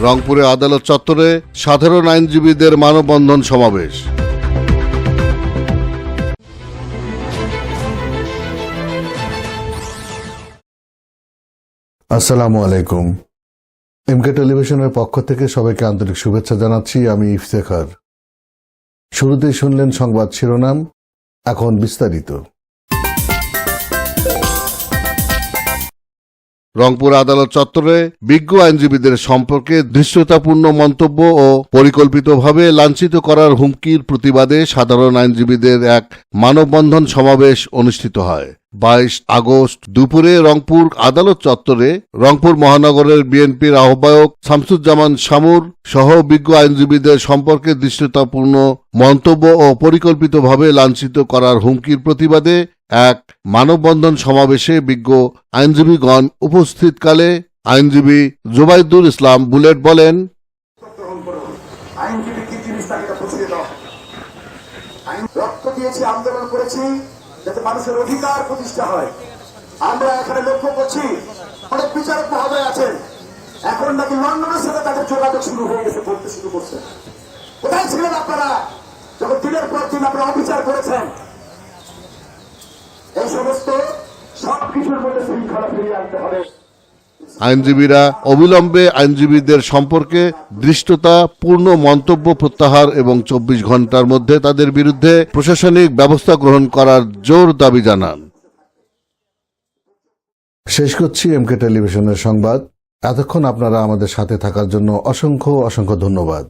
রংপুরে আদালত চত্বরে সাধারণ আইনজীবীদের মানববন্ধন সমাবেশ। আসসালামু আলাইকুম। এমকে টেলিভিশনের পক্ষ থেকে সবাইকে আন্তরিক শুভেচ্ছা জানাচ্ছি, আমি ইফতেখার। শুরুতেই শুনলেন সংবাদ শিরোনাম, এখন বিস্তারিত। রংপুর আদালত চত্বরে বিজ্ঞ আইনজীবীদের সম্পর্কে দৃশ্যতাপূর্ণ মন্তব্য ও পরিকল্পিতভাবে লাঞ্ছিত করার হুমকির প্রতিবাদে সাধারণ আইনজীবীদের এক মানববন্ধন সমাবেশ অনুষ্ঠিত হয়। বাইশ আগস্ট দুপুরে রংপুর আদালত চত্বরে রংপুর মহানগরের বিএনপির আহ্বায়ক শামসুজ্জামান শামুর সহ বিজ্ঞ আইনজীবীদের সম্পর্কে দৃশ্যতাপূর্ণ মন্তব্য ও পরিকল্পিতভাবে লাঞ্ছিত করার হুমকির প্রতিবাদে এক মানববন্ধন সমাবেশে বিজ্ঞ আইনজীবীগণ উপস্থিতকালে আইনজীবী জুবাইদুল ইসলাম বুলেট বলেন আন্দোলন করেছি, যাতে মানুষের অধিকার প্রতিষ্ঠা হয়। আমরা এখানে লক্ষ্য করছি, অনেক বিচারক মহোদয় আছেন। এখন নাকি লন্ডনের সাথে তাদের যোগাযোগ শুরু হয়ে গেছে করতে শুরু করছে। কোথায় ছিলেন আপনারা? যখন দিনের পর দিন আপনারা অবিচার করেছেন কিছুর মধ্যে শৃঙ্খলা ফিরিয়ে আনতে হবে? আইনজীবীরা অবিলম্বে আইনজীবীদের সম্পর্কে দৃষ্টতা পূর্ণ মন্তব্য প্রত্যাহার এবং চব্বিশ ঘণ্টার মধ্যে তাদের বিরুদ্ধে প্রশাসনিক ব্যবস্থা গ্রহণ করার জোর দাবি জানান। শেষ করছি এমকে টেলিভিশনের সংবাদ। এতক্ষণ আপনারা আমাদের সাথে থাকার জন্য অসংখ্য অসংখ্য ধন্যবাদ।